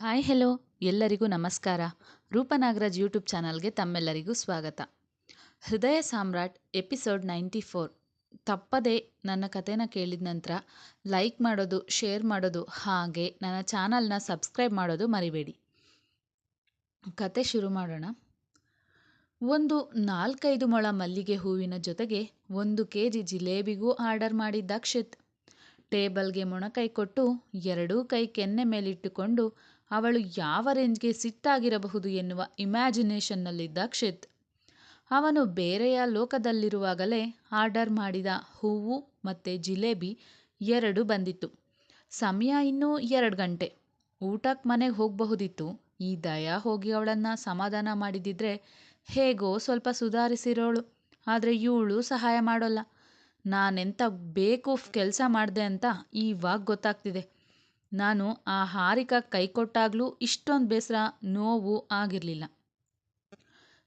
Hi, hello. ಎಲ್ಲರಿಗೂ ನಮಸ್ಕಾರ. ರೂಪನಾಗರಾಜ್ YouTube ಚಾನಲ್ಗೆ ತಮ್ಮೆಲ್ಲರಿಗೂ ಸ್ವಾಗತ. ಹೃದಯ ಸಾಮ್ರಾಟ್, ಎಪಿಸೋಡ್ ನೈಂಟಿ ಫೋರ್. ತಪ್ಪದೆ ನನ್ನ ಕಥೆನ ಕೇಳಿದ ನಂತರ ಲೈಕ್ ಮಾಡೋದು, ಶೇರ್ ಮಾಡೋದು, ಹಾಗೆ ನನ್ನ ಚಾನಲ್ನ ಸಬ್ಸ್ಕ್ರೈಬ್ ಮಾಡೋದು ಮರಿಬೇಡಿ. ಕತೆ ಶುರು ಮಾಡೋಣ. ಒಂದು ನಾಲ್ಕೈದು ಮೊಳ ಮಲ್ಲಿಗೆ ಹೂವಿನ ಜೊತೆಗೆ ಒಂದು ಕೆ ಜಿ ಜಿಲೇಬಿಗೂ ಆರ್ಡರ್ ಮಾಡಿದ್ದ ಅಕ್ಷಿತ್. ಟೇಬಲ್ಗೆ ಮೊಣಕೈ ಕೊಟ್ಟು, ಎರಡೂ ಕೈ ಕೆನ್ನೆ ಮೇಲಿಟ್ಟುಕೊಂಡು ಅವಳು ಯಾವ ರೇಂಜ್ಗೆ ಸಿಟ್ಟಾಗಿರಬಹುದು ಎನ್ನುವ ಇಮ್ಯಾಜಿನೇಷನ್ನಲ್ಲಿದ್ದ ಕ್ಷಿತ್. ಅವನು ಬೇರೆಯ ಲೋಕದಲ್ಲಿರುವಾಗಲೇ ಆರ್ಡರ್ ಮಾಡಿದ ಹೂವು ಮತ್ತು ಜಿಲೇಬಿ ಎರಡು ಬಂದಿತ್ತು. ಸಮಯ ಇನ್ನೂ ಎರಡು ಗಂಟೆ. ಊಟಕ್ಕೆ ಮನೆಗೆ ಹೋಗಬಹುದಿತ್ತು. ಈ ದಯಾ ಹೋಗಿ ಅವಳನ್ನು ಸಮಾಧಾನ ಮಾಡಿದಿದ್ರೆ ಹೇಗೋ ಸ್ವಲ್ಪ ಸುಧಾರಿಸಿರೋಳು. ಆದರೆ ಇವಳು ಸಹಾಯ ಮಾಡೋಲ್ಲ. ನಾನೆಂಥ ಬೇಕೂಫ್ ಕೆಲಸ ಮಾಡಿದೆ ಅಂತ ಈವಾಗ ಗೊತ್ತಾಗ್ತಿದೆ. ನಾನು ಆ ಹಾರಿಕ ಕೈ ಕೊಟ್ಟಾಗಲೂ ಇಷ್ಟೊಂದು ಬೇಸರ ನೋವು ಆಗಿರಲಿಲ್ಲ.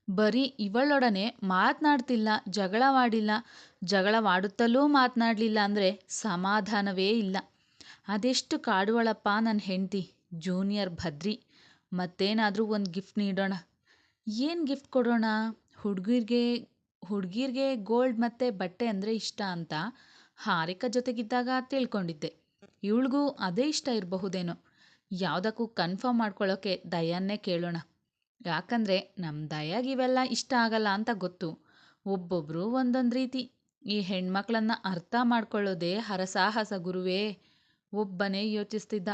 ಬರೀ ಇವಳೊಡನೆ ಮಾತನಾಡ್ತಿಲ್ಲ ಜಗಳವಾಡಿಲ್ಲ ಜಗಳವಾಡುತ್ತಲೂ ಮಾತನಾಡಲಿಲ್ಲ ಅಂದರೆ ಸಮಾಧಾನವೇ ಇಲ್ಲ. ಅದೆಷ್ಟು ಕಾಡುವಳಪ್ಪ ನನ್ನ ಹೆಂಡತಿ, ಜೂನಿಯರ್ ಭದ್ರಿ. ಮತ್ತೇನಾದರೂ ಒಂದು ಗಿಫ್ಟ್ ನೀಡೋಣ. ಏನು ಗಿಫ್ಟ್ ಕೊಡೋಣ? ಹುಡುಗಿರ್ಗೆ ಹುಡುಗಿರ್ಗೆ ಗೋಲ್ಡ್ ಮತ್ತು ಬಟ್ಟೆ ಅಂದರೆ ಇಷ್ಟ ಅಂತ ಹಾರಿಕ ಜೊತೆಗಿದ್ದಾಗ ತಿಳ್ಕೊಂಡಿದ್ದೆ. ಇವಳಿಗೂ ಅದೇ ಇಷ್ಟ ಇರಬಹುದೇನೋ. ಯಾವುದಕ್ಕೂ ಕನ್ಫರ್ಮ್ ಮಾಡ್ಕೊಳ್ಳೋಕ್ಕೆ ದಯಾನ್ನೇ ಕೇಳೋಣ. ಯಾಕಂದರೆ ನಮ್ಮ ದಯಾಗೆ ಇವೆಲ್ಲ ಇಷ್ಟ ಆಗಲ್ಲ ಅಂತ ಗೊತ್ತು. ಒಬ್ಬೊಬ್ಬರು ಒಂದೊಂದು ರೀತಿ. ಈ ಹೆಣ್ಮಕ್ಳನ್ನು ಅರ್ಥ ಮಾಡ್ಕೊಳ್ಳೋದೇ ಹರಸಾಹಸ ಗುರುವೇ. ಒಬ್ಬನೇ ಯೋಚಿಸ್ತಿದ್ದ.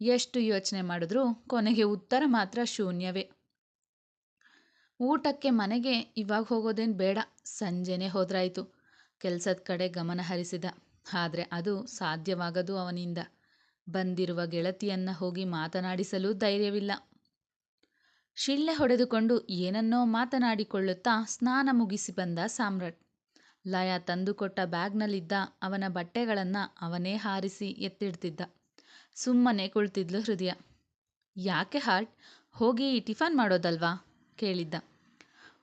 ಎಷ್ಟು ಯೋಚನೆ ಮಾಡಿದ್ರೂ ಕೊನೆಗೆ ಉತ್ತರ ಮಾತ್ರ ಶೂನ್ಯವೇ. ಊಟಕ್ಕೆ ಮನೆಗೆ ಇವಾಗ ಹೋಗೋದೇನು ಬೇಡ. ಸಂಜೆನೇ ಹೋದ್ರಾಯ್ತು. ಕೆಲಸದ ಕಡೆ ಗಮನ ಹರಿಸಿದ. ಆದರೆ ಅದು ಸಾಧ್ಯವಾಗದು ಅವನಿಂದ. ಬಂದಿರುವ ಗೆಳತಿಯನ್ನ ಹೋಗಿ ಮಾತನಾಡಿಸಲು ಧೈರ್ಯವಿಲ್ಲ. ಶಿಳ್ಳೆ ಹೊಡೆದುಕೊಂಡು ಏನನ್ನೋ ಮಾತನಾಡಿಕೊಳ್ಳುತ್ತಾ ಸ್ನಾನ ಮುಗಿಸಿ ಬಂದ ಸಾಮ್ರಾಟ್. ಲಯ ತಂದುಕೊಟ್ಟ ಬ್ಯಾಗ್ನಲ್ಲಿದ್ದ ಅವನ ಬಟ್ಟೆಗಳನ್ನು ಅವನೇ ಹಾರಿಸಿ ಎತ್ತಿಡ್ತಿದ್ದ. ಸುಮ್ಮನೆ ಕುಳಿತಿದ್ಲು ಹೃದಯ. ಯಾಕೆ ಹಾರ್ಟ್? ಹೋಗಿ ಟಿಫನ್ ಮಾಡೋದಲ್ವಾ? ಕೇಳಿದ್ದ.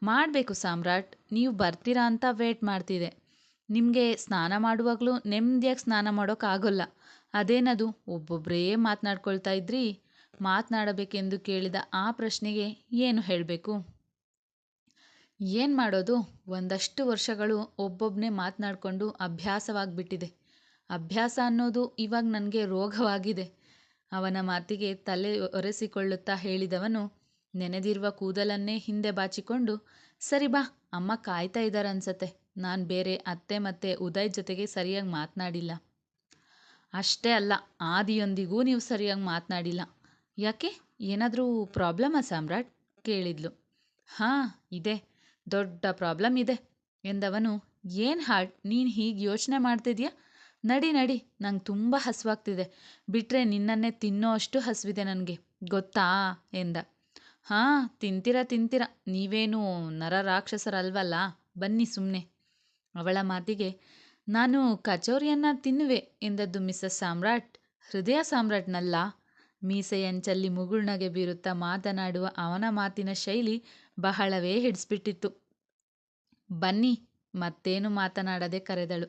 ಮಾಡಬೇಕು ಸಾಮ್ರಾಟ್, ನೀವು ಬರ್ತೀರಾ ಅಂತ ವೇಟ್ ಮಾಡ್ತಿದೆ. ನಿಮಗೆ ಸ್ನಾನ ಮಾಡುವಾಗಲೂ ನೆಮ್ಮದಿಯಾಗಿ ಸ್ನಾನ ಮಾಡೋಕ್ಕಾಗೋಲ್ಲ. ಅದೇನದು? ಒಬ್ಬೊಬ್ಬರೇ ಮಾತನಾಡ್ಕೊಳ್ತಾ ಇದ್ರಿ. ಮಾತನಾಡಬೇಕೆಂದು ಕೇಳಿದ ಆ ಪ್ರಶ್ನೆಗೆ ಏನು ಹೇಳಬೇಕು? ಏನು ಮಾಡೋದು? ಒಂದಷ್ಟು ವರ್ಷಗಳು ಒಬ್ಬೊಬ್ಬನೇ ಮಾತನಾಡಿಕೊಂಡು ಅಭ್ಯಾಸವಾಗಿಬಿಟ್ಟಿದೆ. ಅಭ್ಯಾಸ ಅನ್ನೋದು ಇವಾಗ ನನಗೆ ರೋಗವಾಗಿದೆ. ಅವನ ಮಾತಿಗೆ ತಲೆ ಒರೆಸಿಕೊಳ್ಳುತ್ತಾ ಹೇಳಿದವನು, ನೆನೆದಿರುವ ಕೂದಲನ್ನೇ ಹಿಂದೆ ಬಾಚಿಕೊಂಡು, ಸರಿ ಬಾ, ಅಮ್ಮ ಕಾಯ್ತಾ ಇದ್ದಾರೆ ಅನ್ಸತ್ತೆ ನಾನು ಬೇರೆ ಅತ್ತೆ ಮತ್ತೆ ಉದಯ್ ಜೊತೆಗೆ ಸರಿಯಾಗಿ ಮಾತನಾಡಿಲ್ಲ. ಅಷ್ಟೇ ಅಲ್ಲ, ಆದಿಯೊಂದಿಗೂ ನೀವು ಸರಿಯಾಗಿ ಮಾತನಾಡಿಲ್ಲ. ಯಾಕೆ? ಏನಾದರೂ ಪ್ರಾಬ್ಲಮಾ ಸಾಮ್ರಾಟ್? ಕೇಳಿದ್ಲು. ಹಾಂ, ಇದೆ. ದೊಡ್ಡ ಪ್ರಾಬ್ಲಮ್ ಇದೆ ಎಂದವನು, ಏನು ಹಾರ್ಟ್ ನೀನು ಹೀಗೆ ಯೋಚನೆ ಮಾಡ್ತಿದ್ಯಾ? ನಡಿ ನಡಿ, ನಂಗೆ ತುಂಬ ಹಸುವಾಗ್ತಿದೆ. ಬಿಟ್ಟರೆ ನಿನ್ನನ್ನೇ ತಿನ್ನೋ ಅಷ್ಟು ಹಸುವಿದೆ ನನಗೆ. ಗೊತ್ತಾ? ಎಂದ. ಹಾಂ, ತಿಂತೀರ ತಿಂತೀರ. ನೀವೇನು ನರ ರಾಕ್ಷಸರಲ್ವಲ್ಲ? ಬನ್ನಿ ಸುಮ್ಮನೆ ಅವಳ ಮಾತಿಗೆ, ನಾನು ಕಚೋರಿಯನ್ನು ತಿನ್ನುವೆ ಎಂದದ್ದು ಮಿಸಸ್ ಸಾಮ್ರಾಟ್. ಹೃದಯ ಸಾಮ್ರಾಟ್ನಲ್ಲ. ಮೀಸೆಯಂಚಲ್ಲಿ ಮುಗುಳ್ನಗೆ ಬೀರುತ್ತಾ ಮಾತನಾಡುವ ಅವನ ಮಾತಿನ ಶೈಲಿ ಬಹಳವೇ ಹಿಡಿಸ್ಬಿಟ್ಟಿತ್ತು. ಬನ್ನಿ, ಮತ್ತೇನು ಮಾತನಾಡದೆ ಕರೆದಳು.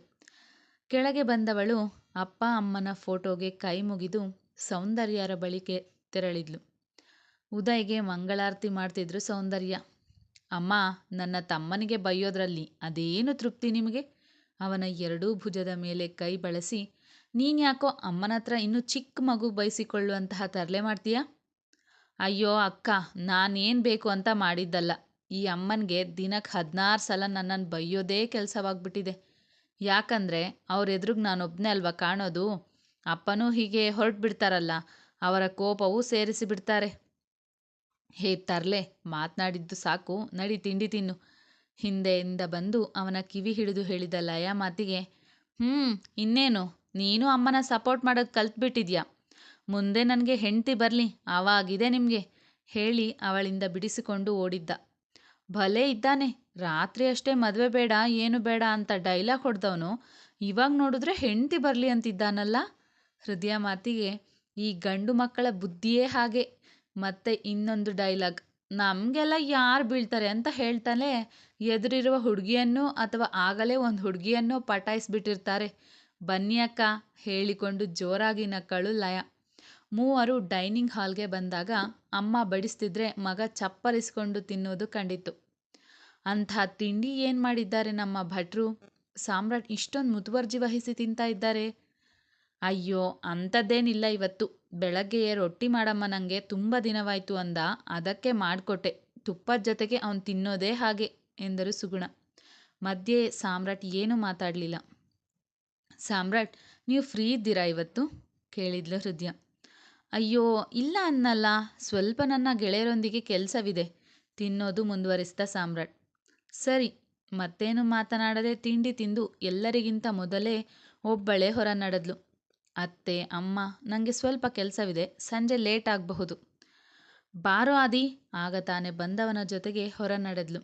ಕೆಳಗೆ ಬಂದವಳು ಅಪ್ಪ ಅಮ್ಮನ ಫೋಟೋಗೆ ಕೈ ಮುಗಿದು ಸೌಂದರ್ಯರ ಬಳಿಕೆ ತೆರಳಿದ್ಲು. ಉದಯ್ಗೆ ಮಂಗಳಾರತಿ ಮಾಡ್ತಿದ್ರು ಸೌಂದರ್ಯ. ಅಮ್ಮ, ನನ್ನ ತಮ್ಮನಿಗೆ ಬೈಯೋದ್ರಲ್ಲಿ ಅದೇನು ತೃಪ್ತಿ ನಿಮಗೆ? ಅವನ ಎರಡೂ ಭುಜದ ಮೇಲೆ ಕೈ ಬಳಸಿ ನೀನ್ಯಾಕೋ ಅಮ್ಮನ ಹತ್ರ ಇನ್ನೂ ಚಿಕ್ಕ ಮಗು ಬಯಸಿಕೊಳ್ಳುವಂತಹ ತರಲೆ ಮಾಡ್ತೀಯಾ? ಅಯ್ಯೋ ಅಕ್ಕ, ನಾನೇನು ಬೇಕು ಅಂತ ಮಾಡಿದ್ದಲ್ಲ. ಈ ಅಮ್ಮನಿಗೆ ದಿನಕ್ಕೆ ಹದಿನಾರು ಸಲ ನನ್ನನ್ನು ಬೈಯೋದೇ ಕೆಲಸವಾಗ್ಬಿಟ್ಟಿದೆ. ಯಾಕಂದರೆ ಅವ್ರ ಎದುರಿಗೆ ನಾನೊಬ್ಬನೇ ಅಲ್ವಾ ಕಾಣೋದು? ಅಪ್ಪನೂ ಹೀಗೆ ಹೊರಟು ಬಿಡ್ತಾರಲ್ಲ ಅವರ ಕೋಪವೂ ಸೇರಿಸಿ ಬಿಡ್ತಾರೆ ಹೇ ತರ್ಲೆ, ಮಾತನಾಡಿದ್ದು ಸಾಕು, ನಡಿ ತಿಂಡಿ ತಿನ್ನು. ಹಿಂದೆಯಿಂದ ಬಂದು ಅವನ ಕಿವಿ ಹಿಡಿದು ಹೇಳಿದ ಲಯ ಮಾತಿಗೆ ಹ್ಞೂ ಇನ್ನೇನು? ನೀನು ಅಮ್ಮನ ಸಪೋರ್ಟ್ ಮಾಡೋದು ಕಲ್ತ್ಬಿಟ್ಟಿದ್ಯಾ? ಮುಂದೆ ನನಗೆ ಹೆಂಡತಿ ಬರಲಿ, ಆವಾಗಿದೆ ನಿಮಗೆ, ಹೇಳಿ ಅವಳಿಂದ ಬಿಡಿಸಿಕೊಂಡು ಓಡಿದ್ದ. ಭಲೇ ಇದ್ದಾನೆ, ರಾತ್ರಿ ಅಷ್ಟೇ ಮದುವೆ ಬೇಡ, ಏನು ಬೇಡ ಅಂತ ಡೈಲಾಗ್ ಹೊಡೆದವನು, ಇವಾಗ ನೋಡಿದ್ರೆ ಹೆಂಡತಿ ಬರಲಿ ಅಂತಿದ್ದಾನಲ್ಲ? ಹೃದಯ ಮಾತಿಗೆ ಈ ಗಂಡು ಮಕ್ಕಳ ಬುದ್ಧಿಯೇ ಹಾಗೆ. ಮತ್ತೆ ಇನ್ನೊಂದು ಡೈಲಾಗ್, ನಮಗೆಲ್ಲ ಯಾರು ಬೀಳ್ತಾರೆ ಅಂತ ಹೇಳ್ತಾನೆ. ಎದುರಿರುವ ಹುಡುಗಿಯನ್ನು ಅಥವಾ ಆಗಲೇ ಒಂದು ಹುಡುಗಿಯನ್ನು ಪಟಾಯಿಸ್ಬಿಟ್ಟಿರ್ತಾರೆ. ಬನ್ನಿ ಅಕ್ಕ, ಹೇಳಿಕೊಂಡು ಜೋರಾಗಿ ನಕ್ಕಳು ಲಯ. ಮೂವರು ಡೈನಿಂಗ್ ಹಾಲ್ಗೆ ಬಂದಾಗ ಅಮ್ಮ ಬಡಿಸ್ತಿದ್ರೆ ಮಗ ಚಪ್ಪರಿಸಿಕೊಂಡು ತಿನ್ನೋದು ಕಂಡಿತ್ತು. ಅಂಥ ತಿಂಡಿ ಏನು ಮಾಡಿದ್ದಾರೆ ನಮ್ಮ ಭಟ್ರು? ಸಾಮ್ರಾಟ್ ಇಷ್ಟೊಂದು ಮುತುವರ್ಜಿ ವಹಿಸಿ ತಿಂತಾ ಇದ್ದಾರೆ. ಅಯ್ಯೋ, ಅಂಥದ್ದೇನಿಲ್ಲ ಇವತ್ತು. ಬೆಳಗ್ಗೆಯೇ ರೊಟ್ಟಿ ಮಾಡಮ್ಮ ನನಗೆ ತುಂಬ ದಿನವಾಯಿತು ಅಂದ. ಅದಕ್ಕೆ ಮಾಡಿಕೊಟ್ಟೆ. ತುಪ್ಪದ ಜೊತೆಗೆ ಅವನು ತಿನ್ನೋದೇ ಹಾಗೆ ಎಂದರು ಸುಗುಣ. ಮಧ್ಯೆ ಸಾಮ್ರಾಟ್ ಏನೂ ಮಾತಾಡಲಿಲ್ಲ. ಸಾಮ್ರಾಟ್, ನೀವು ಫ್ರೀ ಇದ್ದೀರಾ ಇವತ್ತು? ಕೇಳಿದ್ಲು ಹೃದಯ. ಅಯ್ಯೋ, ಇಲ್ಲ ಅನ್ನಲ್ಲ. ಸ್ವಲ್ಪ ನನ್ನ ಗೆಳೆಯರೊಂದಿಗೆ ಕೆಲಸವಿದೆ. ತಿನ್ನೋದು ಮುಂದುವರಿಸಿದ ಸಾಮ್ರಾಟ್. ಸರಿ, ಮತ್ತೇನು ಮಾತನಾಡದೆ ತಿಂಡಿ ತಿಂದು ಎಲ್ಲರಿಗಿಂತ ಮೊದಲೇ ಒಬ್ಬಳೇ ಹೊರ ನಡೆದ್ಲು ಅತ್ತೆ, ಅಮ್ಮ ನನಗೆ ಸ್ವಲ್ಪ ಕೆಲಸವಿದೆ, ಸಂಜೆ ಲೇಟ್ ಆಗಬಹುದು. ಬಾರೋ ಆದಿ, ಆಗ ತಾನೇ ಬಂದವನ ಜೊತೆಗೆ ಹೊರ ನಡೆದ್ಲು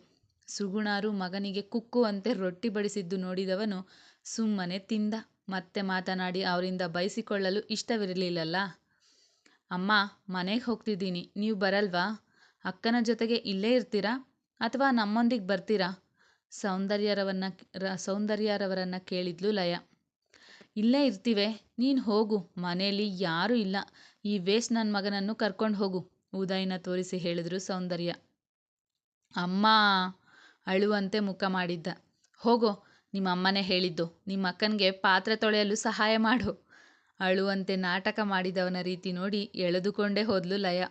ಸುಗುಣಾರು ಮಗನಿಗೆ ಕುಕ್ಕುವಂತೆ ರೊಟ್ಟಿ ಬಡಿಸಿದ್ದು ನೋಡಿದವನು ಸುಮ್ಮನೆ ತಿಂದ. ಮತ್ತೆ ಮಾತನಾಡಿ ಅವರಿಂದ ಬಯಸಿಕೊಳ್ಳಲು ಇಷ್ಟವಿರಲಿಲ್ಲಲ್ಲ. ಅಮ್ಮ, ಮನೆಗೆ ಹೋಗ್ತಿದ್ದೀನಿ, ನೀವು ಬರಲ್ವಾ? ಅಕ್ಕನ ಜೊತೆಗೆ ಇಲ್ಲೇ ಇರ್ತೀರಾ? ಅಥವಾ ನಮ್ಮೊಂದಿಗೆ ಬರ್ತೀರಾ? ಸೌಂದರ್ಯರವನ್ನ ಸೌಂದರ್ಯರವರನ್ನು ಕೇಳಿದ್ಲು ಲಯ. ಇಲ್ಲೇ ಇರ್ತೀವೆ. ನೀನು ಹೋಗು. ಮನೆಯಲ್ಲಿ ಯಾರೂ ಇಲ್ಲ. ಈ ವೇಸ್ಟ್ ನನ್ನ ಮಗನನ್ನು ಕರ್ಕೊಂಡು ಹೋಗು. ಉದಯನ ತೋರಿಸಿ ಹೇಳಿದ್ರು ಸೌಂದರ್ಯ. ಅಮ್ಮ ಅಳುವಂತೆ ಮುಖ ಮಾಡಿದ್ದ. ಹೋಗೋ ನಿಮ್ಮ ಅಮ್ಮನೇ ಹೇಳಿದ್ದು. ನಿಮ್ಮ ಅಕ್ಕನಿಗೆ ಪಾತ್ರೆ ತೊಳೆಯಲು ಸಹಾಯ ಮಾಡು. ಅಳುವಂತೆ ನಾಟಕ ಮಾಡಿದವನ ರೀತಿ ನೋಡಿ ಎಳೆದುಕೊಂಡೇ ಹೋದ್ಲು ಲಯ.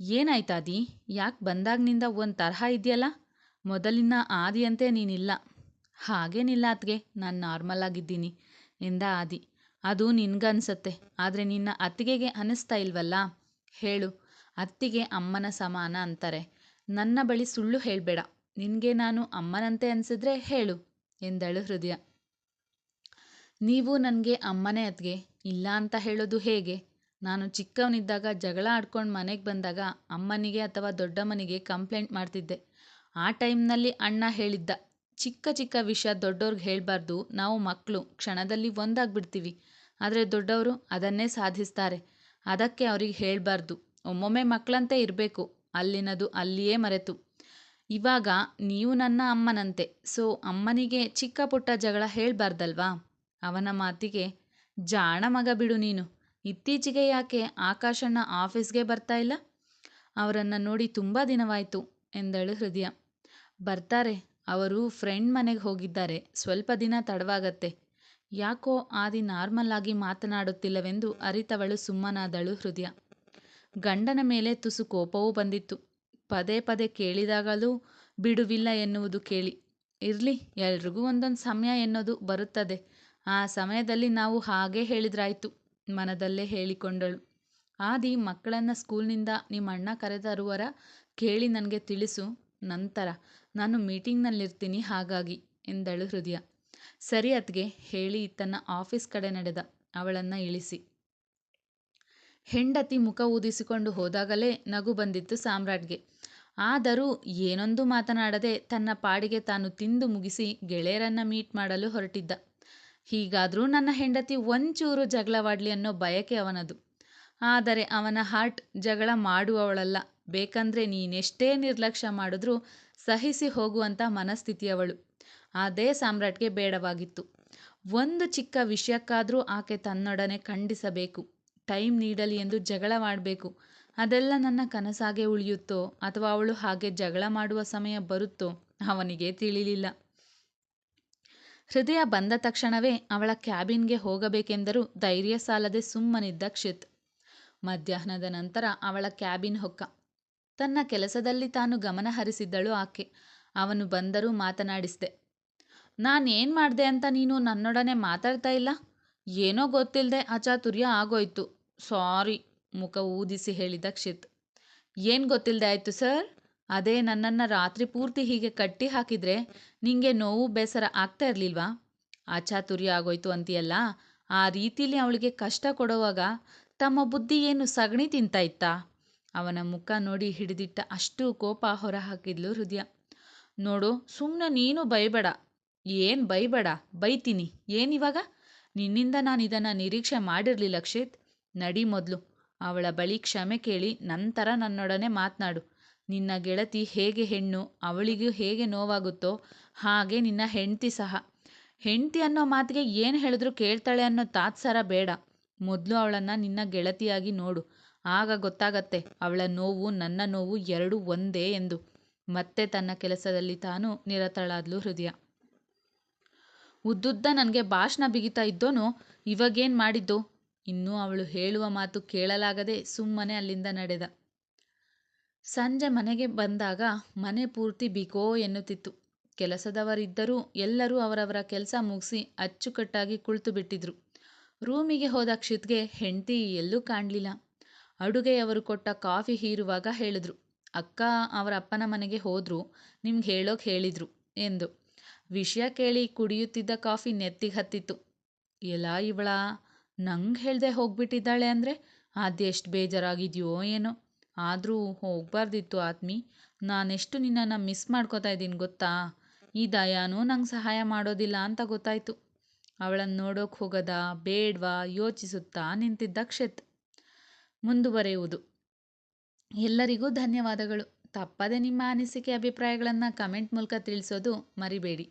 ಏನಾಯ್ತಾದಿ ಯಾಕೆ ಬಂದಾಗ್ನಿಂದ ಒಂದು ತರಹ ಇದೆಯಲ್ಲ? ಮೊದಲಿನ ಆದಿಯಂತೆ ನೀನಿಲ್ಲ. ಹಾಗೇನಿಲ್ಲ ಅತ್ಗೆ ನಾನು ನಾರ್ಮಲ್ ಆಗಿದ್ದೀನಿ. ಎಂದ ಆದಿ. ಅದು ನಿನ್ಗನ್ಸತ್ತೆ. ಆದರೆ ನಿನ್ನ ಅತ್ತಿಗೆಗೆ ಅನ್ನಿಸ್ತಾ ಇಲ್ವಲ್ಲ? ಹೇಳು. ಅತ್ತಿಗೆ ಅಮ್ಮನ ಸಮಾನ ಅಂತಾರೆ. ನನ್ನ ಬಳಿ ಸುಳ್ಳು ಹೇಳಬೇಡ. ನಿನಗೆ ನಾನು ಅಮ್ಮನಂತೆ ಅನಿಸಿದ್ರೆ ಹೇಳು, ಎಂದಳು ಹೃದಯ. ನೀವು ನನಗೆ ಅಮ್ಮನೇ ಅತ್ತಿಗೆ. ಇಲ್ಲ ಅಂತ ಹೇಳೋದು ಹೇಗೆ? ನಾನು ಚಿಕ್ಕವನಿದ್ದಾಗ ಜಗಳ ಆಡ್ಕೊಂಡು ಮನೆಗೆ ಬಂದಾಗ ಅಮ್ಮನಿಗೆ ಅಥವಾ ದೊಡ್ಡಮ್ಮನಿಗೆ ಕಂಪ್ಲೇಂಟ್ ಮಾಡ್ತಿದ್ದೆ. ಆ ಟೈಮ್ನಲ್ಲಿ ಅಣ್ಣ ಹೇಳಿದ್ದ. ಚಿಕ್ಕ ಚಿಕ್ಕ ವಿಷಯ ದೊಡ್ಡವ್ರಿಗೆ ಹೇಳಬಾರ್ದು, ನಾವು ಮಕ್ಕಳು ಕ್ಷಣದಲ್ಲಿ ಒಂದಾಗ್ಬಿಡ್ತೀವಿ. ಆದರೆ ದೊಡ್ಡವರು ಅದನ್ನೇ ಸಾಧಿಸ್ತಾರೆ. ಅದಕ್ಕೆ ಅವ್ರಿಗೆ ಹೇಳಬಾರ್ದು. ಒಮ್ಮೊಮ್ಮೆ ಮಕ್ಕಳಂತೆ ಇರಬೇಕು, ಅಲ್ಲಿನದು ಅಲ್ಲಿಯೇ ಮರೆತು. ಇವಾಗ ನೀವು ನನ್ನ ಅಮ್ಮನಂತೆ, ಸೊ ಅಮ್ಮನಿಗೆ ಚಿಕ್ಕ ಪುಟ್ಟ ಜಗಳ ಹೇಳಬಾರ್ದಲ್ವಾ? ಅವನ ಮಾತಿಗೆ, ಜಾಣ ಮಗ ಬಿಡು ನೀನು, ಇತ್ತೀಚೆಗೆ ಯಾಕೆ ಆಕಾಶಣ್ಣ ಆಫೀಸ್ಗೆ ಬರ್ತಾ ಇಲ್ಲ? ಅವರನ್ನು ನೋಡಿ ತುಂಬ ದಿನವಾಯಿತು, ಎಂದಳು ಹೃದಯ. ಬರ್ತಾರೆ ಅವರು ಫ್ರೆಂಡ್ ಮನೆಗೆ ಹೋಗಿದ್ದಾರೆ. ಸ್ವಲ್ಪ ದಿನ ತಡವಾಗತ್ತೆ. ಯಾಕೋ ಆದಿ ನಾರ್ಮಲ್ ಆಗಿ ಮಾತನಾಡುತ್ತಿಲ್ಲವೆಂದು ಅರಿತವಳು ಸುಮ್ಮನಾದಳು ಹೃದಯ. ಗಂಡನ ಮೇಲೆ ತುಸು ಕೋಪವೂ ಬಂದಿತ್ತು. ಪದೇ ಪದೇ ಕೇಳಿದಾಗಲೂ ಬಿಡುವಿಲ್ಲ ಎನ್ನುವುದು ಕೇಳಿ. ಇರಲಿ, ಎಲ್ರಿಗೂ ಒಂದೊಂದು ಸಮಯ ಎನ್ನೋದು ಬರುತ್ತದೆ. ಆ ಸಮಯದಲ್ಲಿ ನಾವು ಹಾಗೇ ಹೇಳಿದ್ರಾಯ್ತು, ಮನದಲ್ಲೇ ಹೇಳಿಕೊಂಡಳು. ಆದಿ ಮಕ್ಕಳನ್ನು ಸ್ಕೂಲ್ನಿಂದ ನಿಮ್ಮ ಅಣ್ಣ ಕರೆತರುವರ ಕೇಳಿ ನನಗೆ ತಿಳಿಸು. ನಂತರ, ನಾನು ಮೀಟಿಂಗ್ನಲ್ಲಿರ್ತೀನಿ, ಹಾಗಾಗಿ, ಎಂದಳು ಹೃದಯ. ಸರಿ ಅತ್ಗೆ ಹೇಳಿ ತನ್ನ ಆಫೀಸ್ ಕಡೆ ನಡೆದ. ಅವಳನ್ನು ಇಳಿಸಿ. ಹೆಂಡತಿ ಮುಖ ಊದಿಸಿಕೊಂಡು ಹೋದಾಗಲೇ ನಗು ಬಂದಿತ್ತು ಸಾಮ್ರಾಟ್ಗೆ. ಆದರೂ ಏನೊಂದು ಮಾತನಾಡದೆ ತನ್ನ ಪಾಡಿಗೆ ತಾನು ತಿಂದು ಮುಗಿಸಿ ಗೆಳೆಯರನ್ನು ಮೀಟ್ ಮಾಡಲು ಹೊರಟಿದ್ದ. ಹೀಗಾದರೂ ನನ್ನ ಹೆಂಡತಿ ಒಂಚೂರು ಜಗಳವಾಡಲಿ ಅನ್ನೋ ಬಯಕೆ ಅವನದು. ಆದರೆ ಅವನ ಹಾರ್ಟ್ ಜಗಳ ಮಾಡುವವಳಲ್ಲ. ಬೇಕಂದ್ರೆ ನೀನೆಷ್ಟೇ ನಿರ್ಲಕ್ಷ್ಯ ಮಾಡಿದ್ರೂ ಸಹಿಸಿ ಹೋಗುವಂಥ ಮನಸ್ಥಿತಿಯವಳು ಅದೇ ಸಾಮ್ರಾಟ್ಗೆ ಬೇಡವಾಗಿತ್ತು. ಒಂದು ಚಿಕ್ಕ ವಿಷಯಕ್ಕಾದರೂ ಆಕೆ ತನ್ನೊಡನೆ ಖಂಡಿಸಬೇಕು. ಟೈಮ್ ನೀಡಲಿ ಎಂದು ಜಗಳ ಮಾಡಬೇಕು. ಅದೆಲ್ಲ ನನ್ನ ಕನಸಾಗೆ ಉಳಿಯುತ್ತೋ ಅಥವಾ ಅವಳು ಹಾಗೆ ಜಗಳ ಮಾಡುವ ಸಮಯ ಬರುತ್ತೋ ಅವನಿಗೆ ತಿಳಿಲಿಲ್ಲ. ಹೃದಯ ಬಂದ ತಕ್ಷಣವೇ ಅವಳ ಕ್ಯಾಬಿನ್ಗೆ ಹೋಗಬೇಕೆಂದರೂ ಧೈರ್ಯ ಸಾಲದೆ ಸುಮ್ಮನಿದ್ದ ಕ್ಷಿತ್. ಮಧ್ಯಾಹ್ನದ ನಂತರ ಅವಳ ಕ್ಯಾಬಿನ್ ಹೊಕ್ಕ. ತನ್ನ ಕೆಲಸದಲ್ಲಿ ತಾನು ಗಮನ ಹರಿಸಿದ್ದಳು ಆಕೆ. ಅವನು ಬಂದರೂ ಮಾತನಾಡಿಸಿದೆ, ನಾನೇನು ಮಾಡಿದೆ ಅಂತ ನೀನು ನನ್ನೊಡನೆ ಮಾತಾಡ್ತಾ ಇಲ್ಲ? ಏನೋ ಗೊತ್ತಿಲ್ಲದೆ ಅಚಾತುರ್ಯ ಆಗೋಯ್ತು. ಸಾರಿ, ಮುಖ ಊದಿಸಿ ಹೇಳಿದ ಕ್ಷಿತ್. ಏನು ಗೊತ್ತಿಲ್ಲದೆ ಆಯಿತು ಸರ್? ಅದೇ ನನ್ನನ್ನು ರಾತ್ರಿ ಪೂರ್ತಿ ಹೀಗೆ ಕಟ್ಟಿ ಹಾಕಿದರೆ ನಿಂಗೆ ನೋವು ಬೇಸರ ಆಗ್ತಾ ಇರಲಿಲ್ವಾ? ಅಚಾತುರ್ಯ ಆಗೋಯ್ತು ಅಂತೀಯಲ್ಲ? ಆ ರೀತಿಲಿ ಅವಳಿಗೆ ಕಷ್ಟ ಕೊಡುವಾಗ ತಮ್ಮ ಬುದ್ಧಿ ಏನು ಸಗಣಿ ತಿಂತಾ ಇತ್ತಾ? ಅವನ ಮುಖ ನೋಡಿ ಹಿಡಿದಿಟ್ಟ ಅಷ್ಟು ಕೋಪ ಹೊರಹಾಕಿದ್ಲು ಹೃದಯ. ನೋಡು ಸುಮ್ಮನೆ ನೀನು ಬೈಬೇಡ ಏನು ಬೈಬೇಡ ಬೈತೀನಿ. ಏನಿವಾಗ ನಿನ್ನಿಂದ ನಾನು ಇದನ್ನು ನಿರೀಕ್ಷೆ ಮಾಡಿರಲಿಲ್ಲ ಕ್ಷೇತ್. ನಡಿ ಮೊದಲು. ಅವಳ ಬಳಿ ಕ್ಷಮೆ ಕೇಳಿ ನಂತರ ನನ್ನೊಡನೆ ಮಾತನಾಡು. ನಿನ್ನ ಗೆಳತಿ ಹೇಗೆ ಹೆಣ್ಣು? ಅವಳಿಗೂ ಹೇಗೆ ನೋವಾಗುತ್ತೋ ಹಾಗೆ ನಿನ್ನ ಹೆಂಡತಿ ಸಹ. ಹೆಂಡತಿ ಅನ್ನೋ ಮಾತಿಗೆ ಏನು ಹೇಳಿದ್ರು ಕೇಳ್ತಾಳೆ ಅನ್ನೋ ತಾತ್ಸಾರ ಬೇಡ. ಮೊದಲು ಅವಳನ್ನು ನಿನ್ನ ಗೆಳತಿಯಾಗಿ ನೋಡು. ಆಗ ಗೊತ್ತಾಗತ್ತೆ, ಅವಳ ನೋವು ನನ್ನ ನೋವು ಎರಡೂ ಒಂದೇ ಎಂದು. ಮತ್ತೆ ತನ್ನ ಕೆಲಸದಲ್ಲಿ ತಾನು ನಿರತಳಾದ್ಲು ಹೃದಯ. ಉದ್ದುದ್ದ ನನಗೆ ಭಾಷಣ ಬಿಗಿತಾ ಇದ್ದೋನು, ಇವಾಗೇನು ಮಾಡಿದ್ದು? ಇನ್ನೂ ಅವಳು ಹೇಳುವ ಮಾತು ಕೇಳಲಾಗದೆ ಸುಮ್ಮನೆ ಅಲ್ಲಿಂದ ನಡೆದ. ಸಂಜೆ ಮನೆಗೆ ಬಂದಾಗ ಮನೆ ಪೂರ್ತಿ ಬಿಕೋ ಎನ್ನುತ್ತಿತ್ತು. ಕೆಲಸದವರಿದ್ದರೂ ಎಲ್ಲರೂ ಅವರವರ ಕೆಲಸ ಮುಗಿಸಿ ಅಚ್ಚುಕಟ್ಟಾಗಿ ಕುಳಿತು ಬಿಟ್ಟಿದ್ರು ರೂಮಿಗೆ ಹೋದ ಕ್ಷಿತ್ಗೆ ಹೆಂಡತಿ ಎಲ್ಲೂ ಕಾಣಲಿಲ್ಲ. ಅಡುಗೆಯವರು ಕೊಟ್ಟ ಕಾಫಿ ಹೀರುವಾಗ ಹೇಳಿದ್ರು, ಅಕ್ಕ, ಅವರ ಅಪ್ಪನ ಮನೆಗೆ ಹೋದ್ರು, ನಿಮ್ಗೆ ಹೇಳೋಕೆ ಹೇಳಿದ್ರು ಎಂದು. ವಿಷಯ ಕೇಳಿ ಕುಡಿಯುತ್ತಿದ್ದ ಕಾಫಿ ನೆತ್ತಿಗೆ ಹತ್ತಿತ್ತು. ಎಲ್ಲ ಇವಳ, ನಂಗೆ ಹೇಳ್ದೆ ಹೋಗ್ಬಿಟ್ಟಿದ್ದಾಳೆ ಅಂದರೆ ಅದೆಷ್ಟು ಬೇಜಾರಾಗಿದೆಯೋ ಏನೋ. ಆದರೂ ಹೋಗಬಾರ್ದಿತ್ತು ಆತ್ಮಿ. ನಾನೆಷ್ಟು ನಿನ್ನನ್ನು ಮಿಸ್ ಮಾಡ್ಕೋತಾ ಇದ್ದೀನಿ ಗೊತ್ತಾ? ಈ ದಯಾನೂ ನಂಗೆ ಸಹಾಯ ಮಾಡೋದಿಲ್ಲ ಅಂತ ಗೊತ್ತಾಯಿತು. ಅವಳನ್ನು ನೋಡೋಕೆ ಹೋಗದ, ಬೇಡ್ವಾ ಯೋಚಿಸುತ್ತಾ ನಿಂತಿದ್ದ ಕ್ಷೇತ್. ಮುಂದುವರೆಯುವುದು. ಎಲ್ಲರಿಗೂ ಧನ್ಯವಾದಗಳು. ತಪ್ಪದೆ ನಿಮ್ಮ ಅನಿಸಿಕೆ ಅಭಿಪ್ರಾಯಗಳನ್ನು ಕಮೆಂಟ್ ಮೂಲಕ ತಿಳಿಸೋದು ಮರಿಬೇಡಿ.